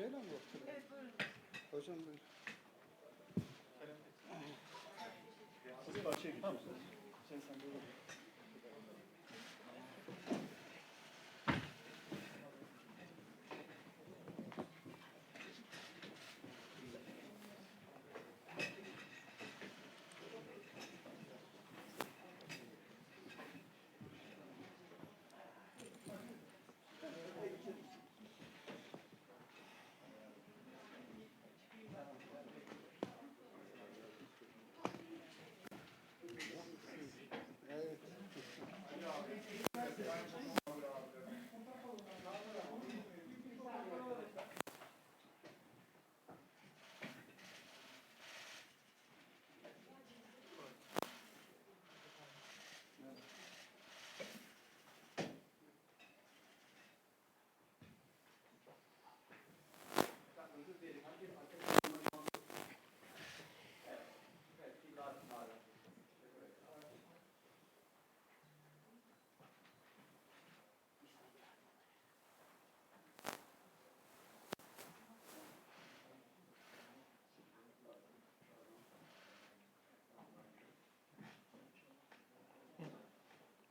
Şeyle mi? Evet buyurun. Hocam buyurun. Siz karşıya gidiyorsunuz. Sen sen böyle.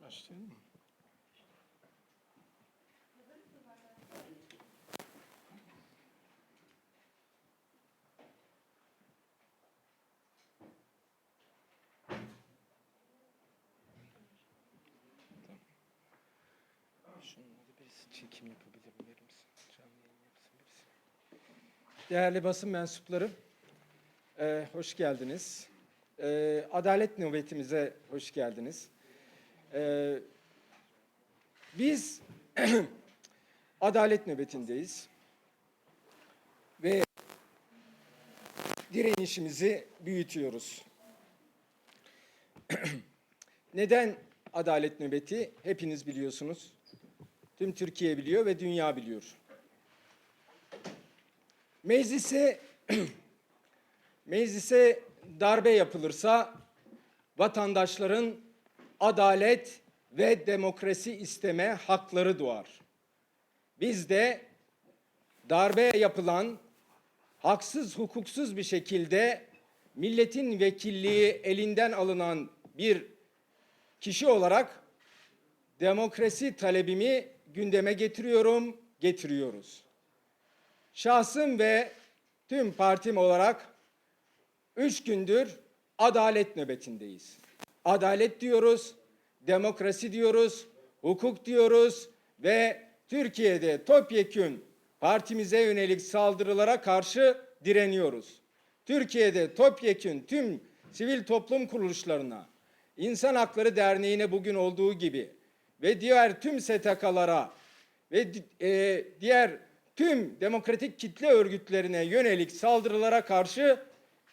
Başlayalım mı? Çekim yapabilir misin? Canlı yayın yapsın birisi. Değerli basın mensupları, e, hoş geldiniz. E, adalet nöbetimize hoş geldiniz. E, biz adalet nöbetindeyiz ve direnişimizi büyütüyoruz. Neden adalet nöbeti? Hepiniz biliyorsunuz. Tüm Türkiye biliyor ve dünya biliyor. Meclise meclise darbe yapılırsa vatandaşların adalet ve demokrasi isteme hakları doğar. Biz de darbe yapılan haksız hukuksuz bir şekilde milletin vekilliği elinden alınan bir kişi olarak demokrasi talebimi gündeme getiriyorum, getiriyoruz. Şahsım ve tüm partim olarak üç gündür adalet nöbetindeyiz. Adalet diyoruz, demokrasi diyoruz, hukuk diyoruz ve Türkiye'de topyekün partimize yönelik saldırılara karşı direniyoruz. Türkiye'de topyekün tüm sivil toplum kuruluşlarına, İnsan Hakları Derneği'ne bugün olduğu gibi ve diğer tüm STK'lara ve e, diğer tüm demokratik kitle örgütlerine yönelik saldırılara karşı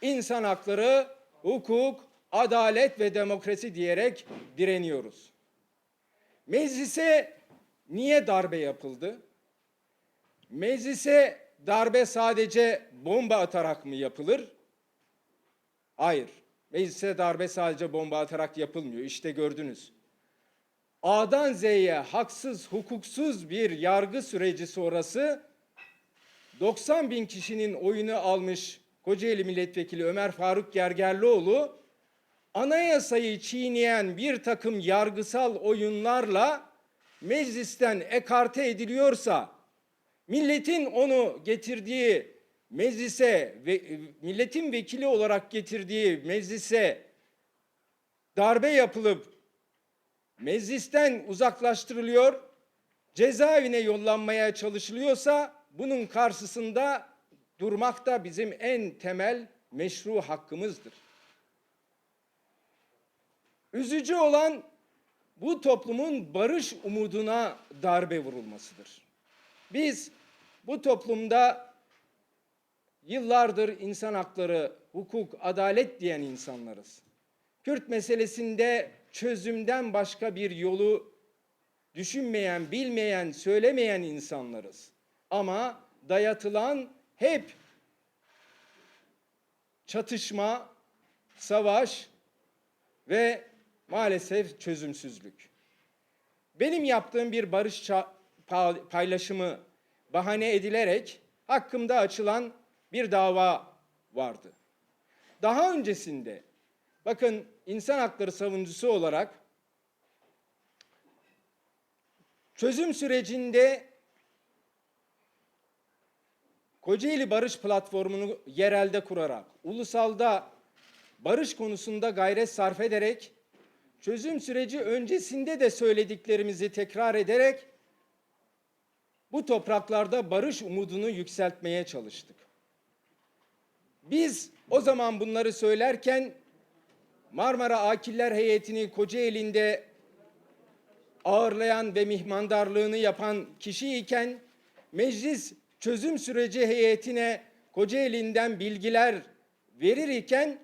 insan hakları, hukuk, adalet ve demokrasi diyerek direniyoruz. Meclise niye darbe yapıldı? Meclise darbe sadece bomba atarak mı yapılır? Hayır. Meclise darbe sadece bomba atarak yapılmıyor. İşte gördünüz. A'dan Z'ye haksız, hukuksuz bir yargı süreci sonrası 90 bin kişinin oyunu almış Kocaeli Milletvekili Ömer Faruk Gergerlioğlu anayasayı çiğneyen bir takım yargısal oyunlarla meclisten ekarte ediliyorsa milletin onu getirdiği meclise ve milletin vekili olarak getirdiği meclise darbe yapılıp meclisten uzaklaştırılıyor, cezaevine yollanmaya çalışılıyorsa bunun karşısında durmak da bizim en temel meşru hakkımızdır. Üzücü olan bu toplumun barış umuduna darbe vurulmasıdır. Biz bu toplumda yıllardır insan hakları, hukuk, adalet diyen insanlarız. Kürt meselesinde çözümden başka bir yolu düşünmeyen, bilmeyen, söylemeyen insanlarız. Ama dayatılan hep çatışma, savaş ve maalesef çözümsüzlük. Benim yaptığım bir barış paylaşımı bahane edilerek hakkımda açılan bir dava vardı. Daha öncesinde bakın insan hakları savunucusu olarak çözüm sürecinde Kocaeli Barış Platformu'nu yerelde kurarak, ulusalda barış konusunda gayret sarf ederek, çözüm süreci öncesinde de söylediklerimizi tekrar ederek bu topraklarda barış umudunu yükseltmeye çalıştık. Biz o zaman bunları söylerken Marmara Akiller Heyeti'ni Kocaeli'nde ağırlayan ve mihmandarlığını yapan kişiyken meclis çözüm süreci heyetine Kocaeli'nden bilgiler verir iken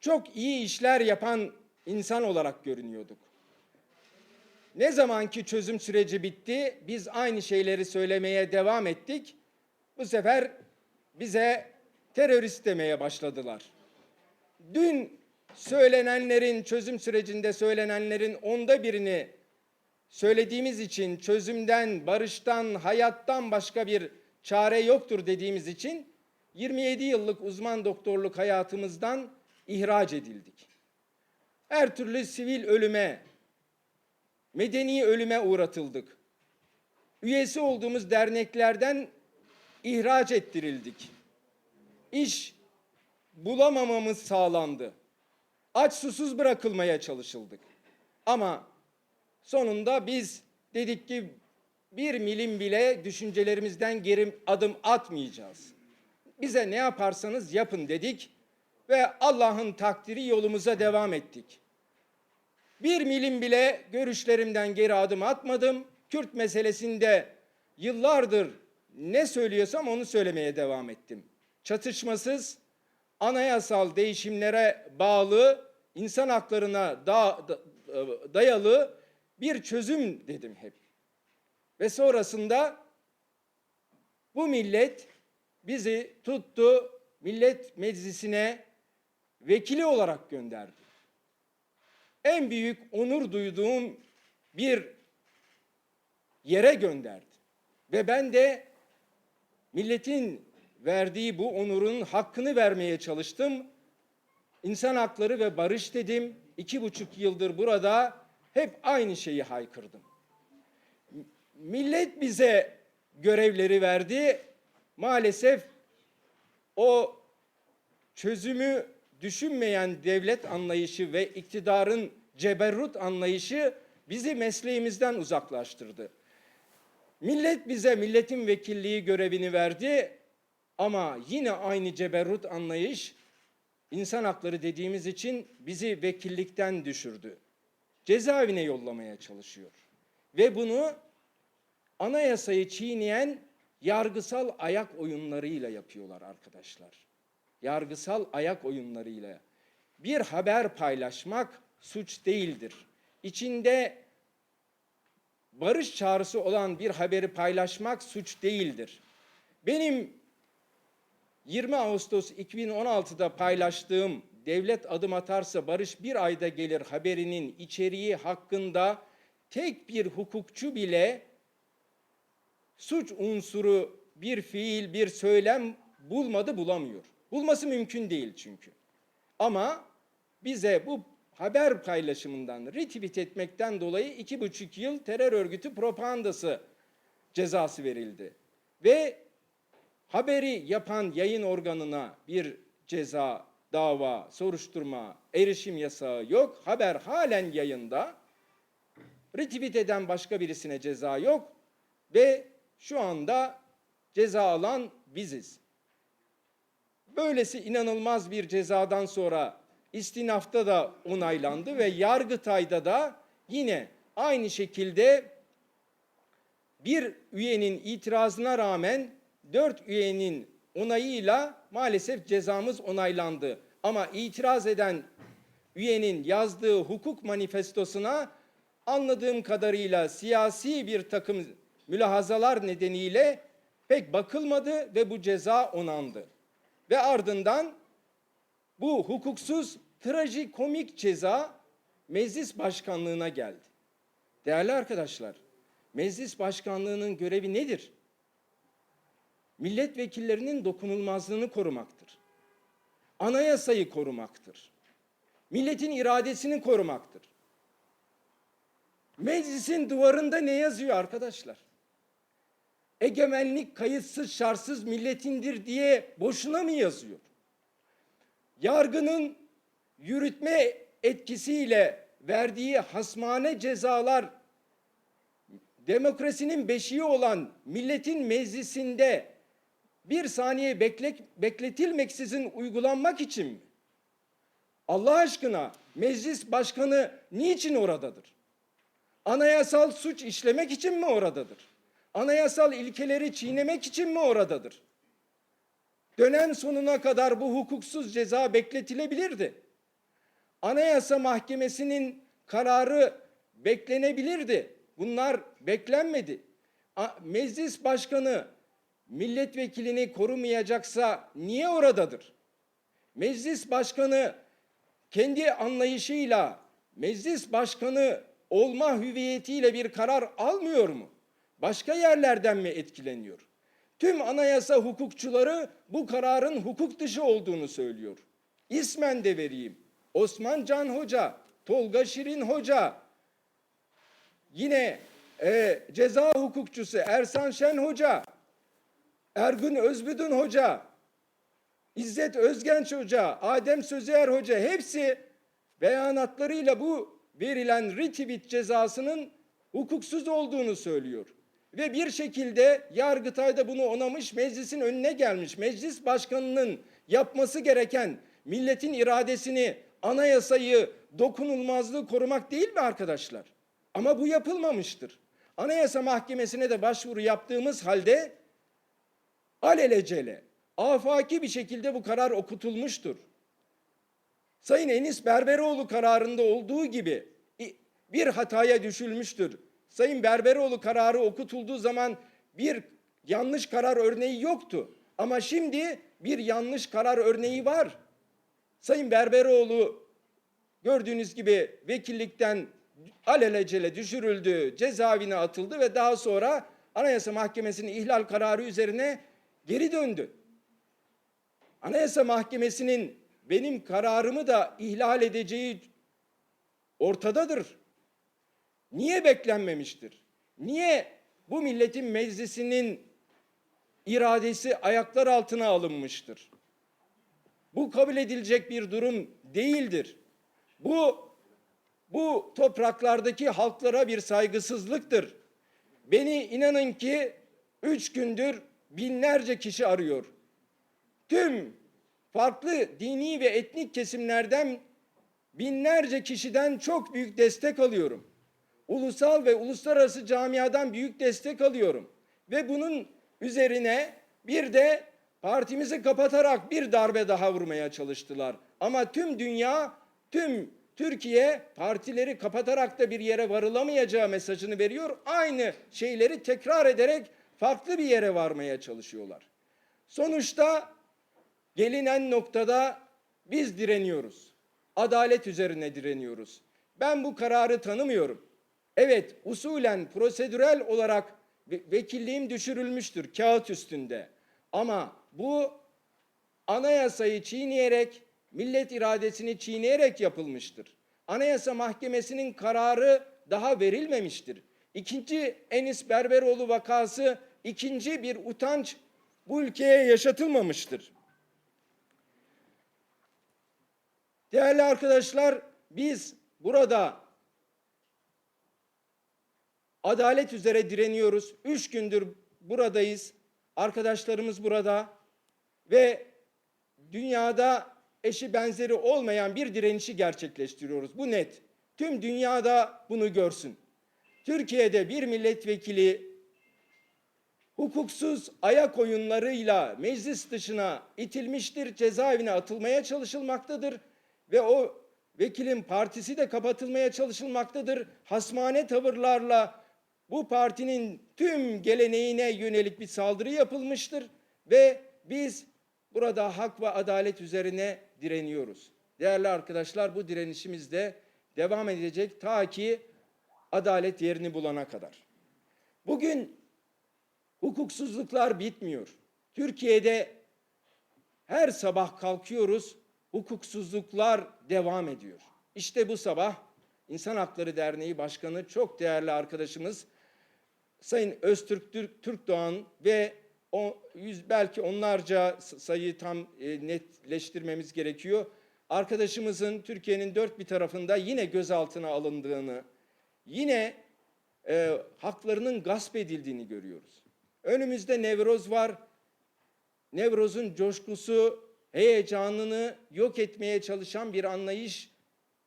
çok iyi işler yapan insan olarak görünüyorduk. Ne zamanki çözüm süreci bitti, biz aynı şeyleri söylemeye devam ettik. Bu sefer bize terörist demeye başladılar. Dün söylenenlerin, çözüm sürecinde söylenenlerin onda birini söylediğimiz için çözümden, barıştan, hayattan başka bir çare yoktur dediğimiz için 27 yıllık uzman doktorluk hayatımızdan ihraç edildik. Her türlü sivil ölüme, medeni ölüme uğratıldık. Üyesi olduğumuz derneklerden ihraç ettirildik. İş bulamamamız sağlandı. Aç susuz bırakılmaya çalışıldık. Ama sonunda biz dedik ki bir milim bile düşüncelerimizden geri adım atmayacağız. Bize ne yaparsanız yapın dedik ve Allah'ın takdiri yolumuza devam ettik. Bir milim bile görüşlerimden geri adım atmadım. Kürt meselesinde yıllardır ne söylüyorsam onu söylemeye devam ettim. Çatışmasız, anayasal değişimlere bağlı, insan haklarına da, da- dayalı bir çözüm dedim hep. Ve sonrasında bu millet bizi tuttu, millet meclisine vekili olarak gönderdi. En büyük onur duyduğum bir yere gönderdi. Ve ben de milletin verdiği bu onurun hakkını vermeye çalıştım. İnsan hakları ve barış dedim. İki buçuk yıldır burada hep aynı şeyi haykırdım. Millet bize görevleri verdi. Maalesef o çözümü düşünmeyen devlet anlayışı ve iktidarın ceberrut anlayışı bizi mesleğimizden uzaklaştırdı. Millet bize milletin vekilliği görevini verdi ama yine aynı ceberrut anlayış insan hakları dediğimiz için bizi vekillikten düşürdü. Cezaevine yollamaya çalışıyor. Ve bunu anayasayı çiğneyen yargısal ayak oyunlarıyla yapıyorlar arkadaşlar. Yargısal ayak oyunlarıyla. Bir haber paylaşmak suç değildir. İçinde barış çağrısı olan bir haberi paylaşmak suç değildir. Benim 20 Ağustos 2016'da paylaştığım devlet adım atarsa barış bir ayda gelir haberinin içeriği hakkında tek bir hukukçu bile suç unsuru bir fiil, bir söylem bulmadı, bulamıyor. Bulması mümkün değil çünkü. Ama bize bu haber paylaşımından, retweet etmekten dolayı iki buçuk yıl terör örgütü propagandası cezası verildi. Ve haberi yapan yayın organına bir ceza, dava, soruşturma, erişim yasağı yok. Haber halen yayında. Retweet eden başka birisine ceza yok ve şu anda ceza alan biziz. Böylesi inanılmaz bir cezadan sonra istinafta da onaylandı ve Yargıtay'da da yine aynı şekilde bir üyenin itirazına rağmen dört üyenin onayıyla maalesef cezamız onaylandı. Ama itiraz eden üyenin yazdığı hukuk manifestosuna anladığım kadarıyla siyasi bir takım mülahazalar nedeniyle pek bakılmadı ve bu ceza onandı. Ve ardından bu hukuksuz trajikomik ceza meclis başkanlığına geldi. Değerli arkadaşlar, meclis başkanlığının görevi nedir? milletvekillerinin dokunulmazlığını korumaktır. Anayasayı korumaktır. Milletin iradesini korumaktır. Meclisin duvarında ne yazıyor arkadaşlar? Egemenlik kayıtsız şartsız milletindir diye boşuna mı yazıyor? Yargının yürütme etkisiyle verdiği hasmane cezalar demokrasinin beşiği olan milletin meclisinde bir saniye beklek, bekletilmeksizin uygulanmak için mi? Allah aşkına meclis başkanı niçin oradadır? Anayasal suç işlemek için mi oradadır? Anayasal ilkeleri çiğnemek için mi oradadır? Dönem sonuna kadar bu hukuksuz ceza bekletilebilirdi. Anayasa Mahkemesi'nin kararı beklenebilirdi. Bunlar beklenmedi. Meclis başkanı milletvekilini korumayacaksa niye oradadır? Meclis başkanı kendi anlayışıyla meclis başkanı olma hüviyetiyle bir karar almıyor mu? Başka yerlerden mi etkileniyor? Tüm anayasa hukukçuları bu kararın hukuk dışı olduğunu söylüyor. İsmen de vereyim. Osman Can Hoca, Tolga Şirin Hoca, yine e, ceza hukukçusu Ersan Şen Hoca, Ergün Özbüdün Hoca, İzzet Özgenç Hoca, Adem Sözer Hoca hepsi beyanatlarıyla bu verilen retweet cezasının hukuksuz olduğunu söylüyor. Ve bir şekilde Yargıtay da bunu onamış, meclisin önüne gelmiş. Meclis başkanının yapması gereken milletin iradesini, anayasayı, dokunulmazlığı korumak değil mi arkadaşlar? Ama bu yapılmamıştır. Anayasa Mahkemesi'ne de başvuru yaptığımız halde alelacele, afaki bir şekilde bu karar okutulmuştur. Sayın Enis Berberoğlu kararında olduğu gibi bir hataya düşülmüştür. Sayın Berberoğlu kararı okutulduğu zaman bir yanlış karar örneği yoktu. Ama şimdi bir yanlış karar örneği var. Sayın Berberoğlu gördüğünüz gibi vekillikten alelacele düşürüldü, cezaevine atıldı ve daha sonra Anayasa Mahkemesi'nin ihlal kararı üzerine geri döndü. Anayasa Mahkemesi'nin benim kararımı da ihlal edeceği ortadadır. Niye beklenmemiştir? Niye bu milletin meclisinin iradesi ayaklar altına alınmıştır? Bu kabul edilecek bir durum değildir. Bu bu topraklardaki halklara bir saygısızlıktır. Beni inanın ki üç gündür binlerce kişi arıyor. Tüm farklı dini ve etnik kesimlerden binlerce kişiden çok büyük destek alıyorum. Ulusal ve uluslararası camiadan büyük destek alıyorum. Ve bunun üzerine bir de partimizi kapatarak bir darbe daha vurmaya çalıştılar. Ama tüm dünya, tüm Türkiye partileri kapatarak da bir yere varılamayacağı mesajını veriyor. Aynı şeyleri tekrar ederek farklı bir yere varmaya çalışıyorlar. Sonuçta gelinen noktada biz direniyoruz. Adalet üzerine direniyoruz. Ben bu kararı tanımıyorum. Evet, usulen, prosedürel olarak ve- vekilliğim düşürülmüştür kağıt üstünde. Ama bu anayasayı çiğneyerek, millet iradesini çiğneyerek yapılmıştır. Anayasa Mahkemesi'nin kararı daha verilmemiştir. İkinci Enis Berberoğlu vakası ikinci bir utanç bu ülkeye yaşatılmamıştır. Değerli arkadaşlar, biz burada adalet üzere direniyoruz. Üç gündür buradayız. Arkadaşlarımız burada ve dünyada eşi benzeri olmayan bir direnişi gerçekleştiriyoruz. Bu net. Tüm dünyada bunu görsün. Türkiye'de bir milletvekili hukuksuz ayak oyunlarıyla meclis dışına itilmiştir, cezaevine atılmaya çalışılmaktadır ve o vekilin partisi de kapatılmaya çalışılmaktadır. Hasmane tavırlarla bu partinin tüm geleneğine yönelik bir saldırı yapılmıştır ve biz burada hak ve adalet üzerine direniyoruz. Değerli arkadaşlar bu direnişimiz de devam edecek ta ki adalet yerini bulana kadar. Bugün hukuksuzluklar bitmiyor. Türkiye'de her sabah kalkıyoruz, hukuksuzluklar devam ediyor. İşte bu sabah İnsan Hakları Derneği Başkanı çok değerli arkadaşımız Sayın Öztürk Türk, Türkdoğan ve o yüz belki onlarca sayıyı tam e, netleştirmemiz gerekiyor. Arkadaşımızın Türkiye'nin dört bir tarafında yine gözaltına alındığını, yine e, haklarının gasp edildiğini görüyoruz. Önümüzde Nevroz var. Nevroz'un coşkusu, heyecanını yok etmeye çalışan bir anlayış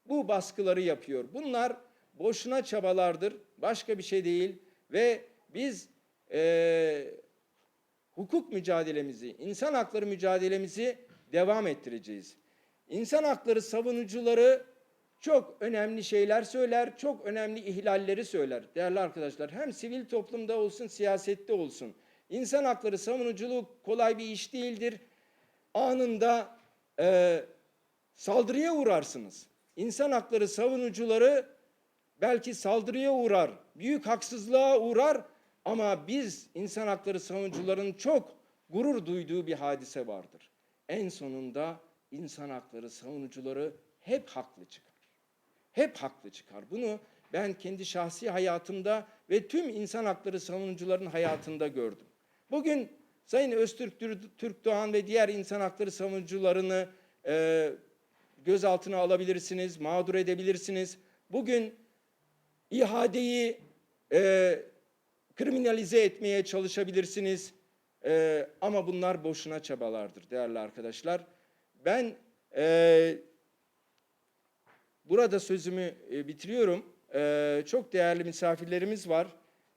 bu baskıları yapıyor. Bunlar boşuna çabalardır, başka bir şey değil ve biz eee, hukuk mücadelemizi, insan hakları mücadelemizi devam ettireceğiz. İnsan hakları savunucuları çok önemli şeyler söyler, çok önemli ihlalleri söyler. Değerli arkadaşlar, hem sivil toplumda olsun, siyasette olsun. İnsan hakları savunuculuğu kolay bir iş değildir. Anında eee saldırıya uğrarsınız. İnsan hakları savunucuları belki saldırıya uğrar, büyük haksızlığa uğrar ama biz insan hakları savunucuların çok gurur duyduğu bir hadise vardır. En sonunda insan hakları savunucuları hep haklı çıkar. Hep haklı çıkar. Bunu ben kendi şahsi hayatımda ve tüm insan hakları savunucuların hayatında gördüm. Bugün Sayın Öztürk Tür- Türkdoğan ve diğer insan hakları savunucularını e, gözaltına alabilirsiniz, mağdur edebilirsiniz. Bugün ihadeyi e, kriminalize etmeye çalışabilirsiniz. E, ama bunlar boşuna çabalardır değerli arkadaşlar. Ben e, burada sözümü e, bitiriyorum. E, çok değerli misafirlerimiz var.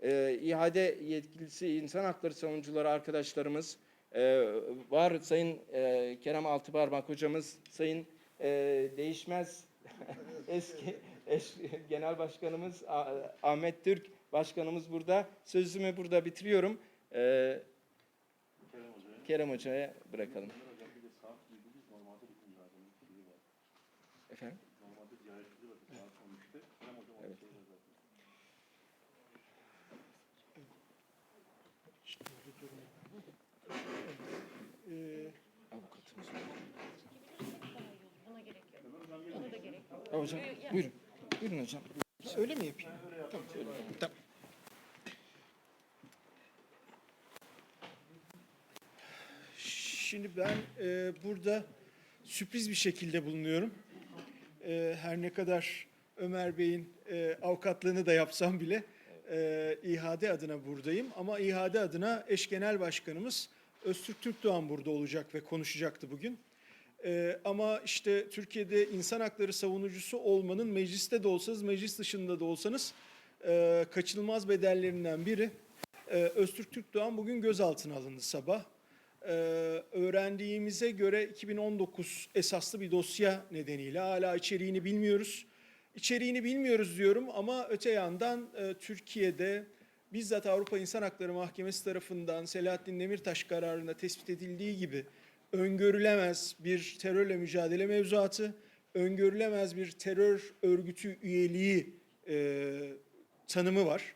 E, İhade yetkilisi insan hakları savunucuları arkadaşlarımız e, var. Sayın e, Kerem Altıparmak hocamız, Sayın e, Değişmez eski eş, genel başkanımız Ahmet Türk başkanımız burada. Sözümü burada bitiriyorum. E, Hoca'ya. Kerem Hoca'ya bırakalım. Kerem Hocam bir de saat bildi biz normalde bir mücadelenin şeyi var. Efendim? Normalde ziyaretçileri var saat 13'te. Kerem Hocam onu Evet. söyler zaten. Avukatımız. Buna gerek yok. Ona da gerek yok. Ha, hocam buyurun. Buyurun hocam. Öyle mi yapayım? Tamam. tamam. Şimdi ben e, burada sürpriz bir şekilde bulunuyorum. E, her ne kadar Ömer Bey'in e, avukatlığını da yapsam bile e, İHA'de adına buradayım. Ama İHA'de adına eş genel başkanımız Öztürk Türkdoğan burada olacak ve konuşacaktı bugün. Ee, ama işte Türkiye'de insan hakları savunucusu olmanın mecliste de olsanız, meclis dışında da olsanız e, kaçınılmaz bedellerinden biri. Ee, Öztürk Türkdoğan bugün gözaltına alındı sabah. Ee, öğrendiğimize göre 2019 esaslı bir dosya nedeniyle hala içeriğini bilmiyoruz. İçeriğini bilmiyoruz diyorum ama öte yandan e, Türkiye'de bizzat Avrupa İnsan Hakları Mahkemesi tarafından Selahattin Demirtaş kararında tespit edildiği gibi öngörülemez bir terörle mücadele mevzuatı, öngörülemez bir terör örgütü üyeliği e, tanımı var.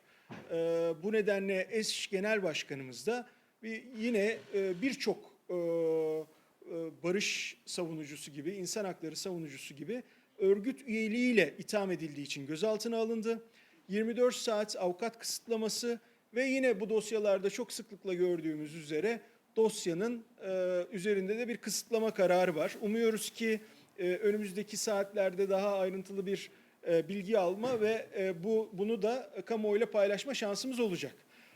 E, bu nedenle eş genel başkanımız da bir, yine e, birçok e, e, barış savunucusu gibi, insan hakları savunucusu gibi örgüt üyeliğiyle itham edildiği için gözaltına alındı. 24 saat avukat kısıtlaması ve yine bu dosyalarda çok sıklıkla gördüğümüz üzere dosyanın e, üzerinde de bir kısıtlama kararı var. Umuyoruz ki e, önümüzdeki saatlerde daha ayrıntılı bir e, bilgi alma ve e, bu bunu da kamuoyuyla paylaşma şansımız olacak.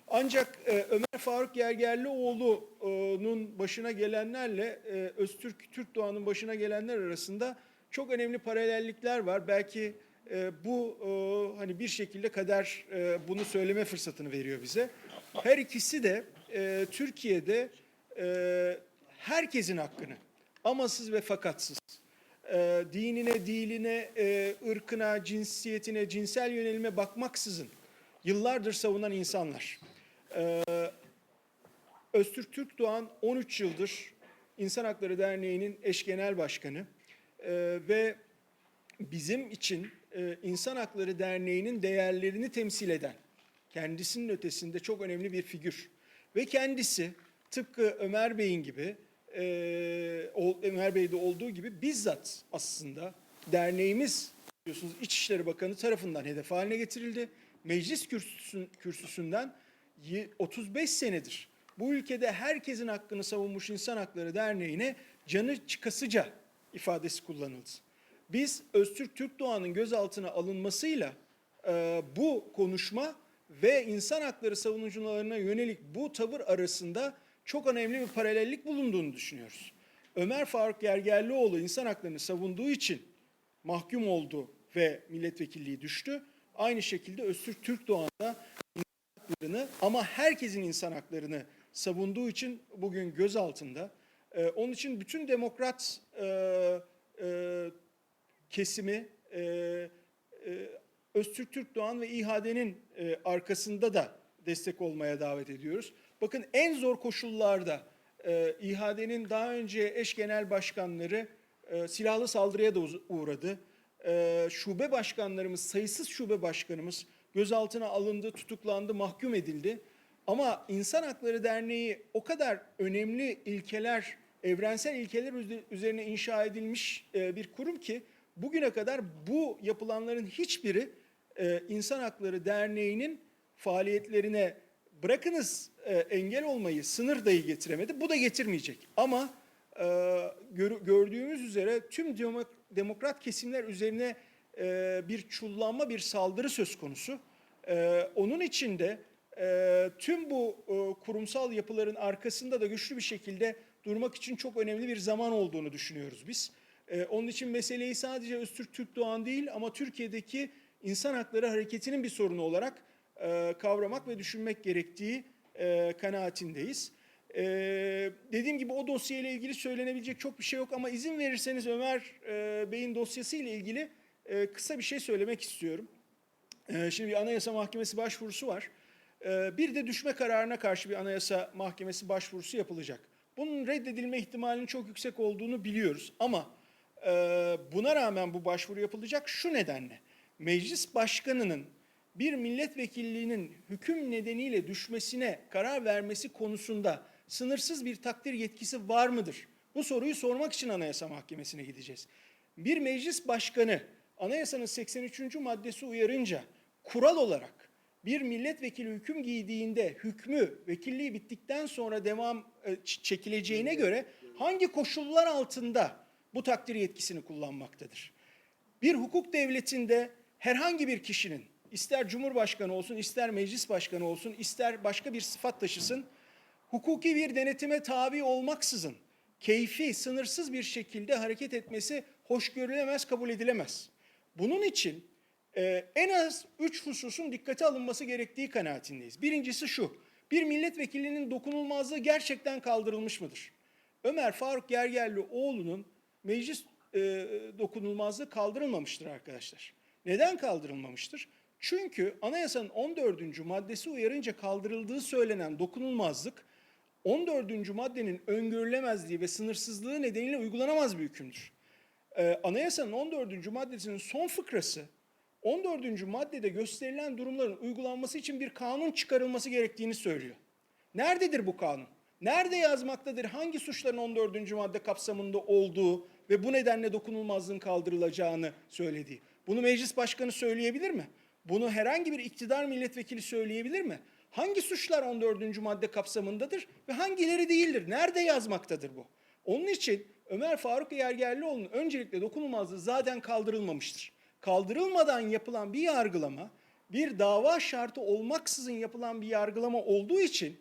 Ancak e, Ömer Faruk Gergerlioğlu'nun başına gelenlerle e, Öztürk Türkdoğan'ın başına gelenler arasında çok önemli paralellikler var. Belki e, bu e, hani bir şekilde kader e, bunu söyleme fırsatını veriyor bize. Her ikisi de e, Türkiye'de e, herkesin hakkını amasız ve fakatsız e, dinine, diline, e, ırkına, cinsiyetine, cinsel yönelime bakmaksızın yıllardır savunan insanlar. E, Öztürk Türkdoğan 13 yıldır İnsan Hakları Derneği'nin eş genel başkanı E, ve bizim için e, İnsan Hakları Derneği'nin değerlerini temsil eden, kendisinin ötesinde çok önemli bir figür. Ve kendisi tıpkı Ömer Bey'in gibi, e, Ömer Bey'de olduğu gibi bizzat aslında derneğimiz biliyorsunuz İçişleri Bakanı tarafından hedef haline getirildi. Meclis kürsüsün, kürsüsünden y- 35 senedir bu ülkede herkesin hakkını savunmuş İnsan Hakları Derneği'ne canı çıkasıca ifadesi kullanıldı. Biz Öztürk Türkdoğan'ın gözaltına alınmasıyla e, bu konuşma ve insan hakları savunucularına yönelik bu tavır arasında çok önemli bir paralellik bulunduğunu düşünüyoruz. Ömer Faruk Gergerlioğlu insan haklarını savunduğu için mahkum oldu ve milletvekilliği düştü. Aynı şekilde Öztürk Türkdoğan da insan haklarını ama herkesin insan haklarını savunduğu için bugün gözaltında. Ee, onun için bütün demokrat e, e, kesimi e, e, Öztürk Türkdoğan ve İHA'denin e, arkasında da destek olmaya davet ediyoruz. Bakın en zor koşullarda e, İHA'denin daha önce eş genel başkanları e, silahlı saldırıya da uğradı. E, şube başkanlarımız, sayısız şube başkanımız gözaltına alındı, tutuklandı, mahkum edildi. Ama İnsan Hakları Derneği o kadar önemli ilkeler, evrensel ilkeler üze- üzerine inşa edilmiş e, bir kurum ki bugüne kadar bu yapılanların hiçbiri e, İnsan Hakları Derneği'nin faaliyetlerine bırakınız e, engel olmayı sınır dahi getiremedi. Bu da getirmeyecek. Ama e, gör- gördüğümüz üzere tüm demok- demokrat kesimler üzerine e, bir çullanma, bir saldırı söz konusu. E, onun için de e, tüm bu e, kurumsal yapıların arkasında da güçlü bir şekilde durmak için çok önemli bir zaman olduğunu düşünüyoruz biz. E, onun için meseleyi sadece Öztürk Türkdoğan değil ama Türkiye'deki insan hakları hareketinin bir sorunu olarak e, kavramak ve düşünmek gerektiği e, kanaatindeyiz. E, dediğim gibi o dosyayla ilgili söylenebilecek çok bir şey yok ama izin verirseniz Ömer e, Bey'in dosyası ile ilgili e, kısa bir şey söylemek istiyorum. E, şimdi bir Anayasa Mahkemesi başvurusu var. E, bir de düşme kararına karşı bir Anayasa Mahkemesi başvurusu yapılacak. Bunun reddedilme ihtimalinin çok yüksek olduğunu biliyoruz ama e, buna rağmen bu başvuru yapılacak şu nedenle. Meclis başkanının bir milletvekilliğinin hüküm nedeniyle düşmesine karar vermesi konusunda sınırsız bir takdir yetkisi var mıdır? Bu soruyu sormak için Anayasa Mahkemesi'ne gideceğiz. Bir meclis başkanı Anayasanın 83. maddesi uyarınca kural olarak bir milletvekili hüküm giydiğinde hükmü vekilliği bittikten sonra devam e, çekileceğine göre hangi koşullar altında bu takdir yetkisini kullanmaktadır? Bir hukuk devletinde herhangi bir kişinin ister cumhurbaşkanı olsun, ister meclis başkanı olsun, ister başka bir sıfat taşısın, hukuki bir denetime tabi olmaksızın keyfi, sınırsız bir şekilde hareket etmesi hoş görülemez, kabul edilemez. Bunun için e, en az üç hususun dikkate alınması gerektiği kanaatindeyiz. Birincisi şu, bir milletvekilinin dokunulmazlığı gerçekten kaldırılmış mıdır? Ömer Faruk Gergerlioğlu'nun meclis e, dokunulmazlığı kaldırılmamıştır arkadaşlar. Neden kaldırılmamıştır? Çünkü anayasanın 14. maddesi uyarınca kaldırıldığı söylenen dokunulmazlık 14. maddenin öngörülemezliği ve sınırsızlığı nedeniyle uygulanamaz bir hükümdür. Ee, anayasanın 14. maddesinin son fıkrası 14. maddede gösterilen durumların uygulanması için bir kanun çıkarılması gerektiğini söylüyor. Nerededir bu kanun? Nerede yazmaktadır? Hangi suçların 14. madde kapsamında olduğu ve bu nedenle dokunulmazlığın kaldırılacağını söylediği. Bunu meclis başkanı söyleyebilir mi? Bunu herhangi bir iktidar milletvekili söyleyebilir mi? Hangi suçlar 14. madde kapsamındadır ve hangileri değildir? Nerede yazmaktadır bu? Onun için Ömer Faruk Yergerlioğlu'nun öncelikle dokunulmazlığı zaten kaldırılmamıştır. Kaldırılmadan yapılan bir yargılama, bir dava şartı olmaksızın yapılan bir yargılama olduğu için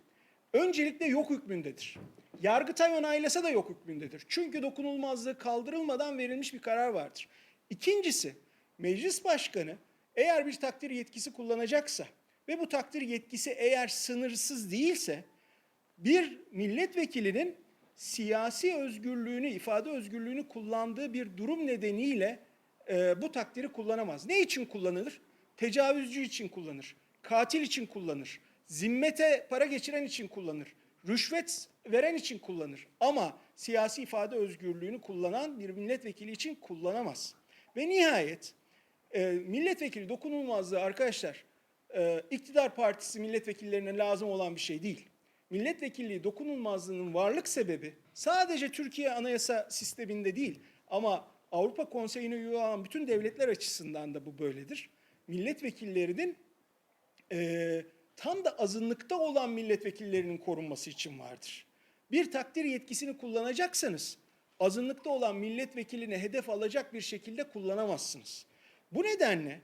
öncelikle yok hükmündedir. Yargıtay onaylasa da yok hükmündedir. Çünkü dokunulmazlığı kaldırılmadan verilmiş bir karar vardır. İkincisi, meclis başkanı eğer bir takdir yetkisi kullanacaksa ve bu takdir yetkisi eğer sınırsız değilse bir milletvekilinin siyasi özgürlüğünü, ifade özgürlüğünü kullandığı bir durum nedeniyle e, bu takdiri kullanamaz. Ne için kullanılır? Tecavüzcü için kullanır, katil için kullanır, zimmete para geçiren için kullanır, rüşvet veren için kullanır. Ama siyasi ifade özgürlüğünü kullanan bir milletvekili için kullanamaz. Ve nihayet e, milletvekili dokunulmazlığı arkadaşlar e, iktidar partisi milletvekillerine lazım olan bir şey değil. milletvekilliği dokunulmazlığının varlık sebebi sadece Türkiye anayasa sisteminde değil ama Avrupa Konseyi'ne üye olan bütün devletler açısından da bu böyledir. Milletvekillerinin eee, tam da azınlıkta olan milletvekillerinin korunması için vardır. Bir takdir yetkisini kullanacaksanız azınlıkta olan milletvekiline hedef alacak bir şekilde kullanamazsınız. Bu nedenle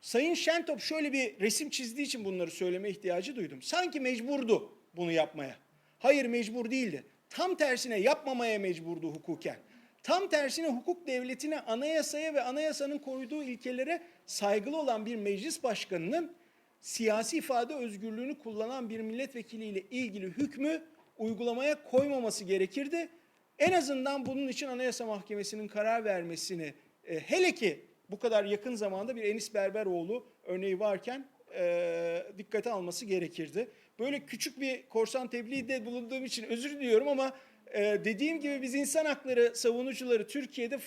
Sayın Şentop şöyle bir resim çizdiği için bunları söyleme ihtiyacı duydum. Sanki mecburdu bunu yapmaya. Hayır mecbur değildi. Tam tersine yapmamaya mecburdu hukuken. Tam tersine hukuk devletine, anayasaya ve anayasanın koyduğu ilkelere saygılı olan bir meclis başkanının siyasi ifade özgürlüğünü kullanan bir milletvekiliyle ilgili hükmü uygulamaya koymaması gerekirdi. En azından bunun için Anayasa Mahkemesi'nin karar vermesini e, hele ki bu kadar yakın zamanda bir Enis Berberoğlu örneği varken e, dikkate alması gerekirdi. Böyle küçük bir korsan tebliğde bulunduğum için özür diliyorum ama e, dediğim gibi biz insan hakları savunucuları Türkiye'de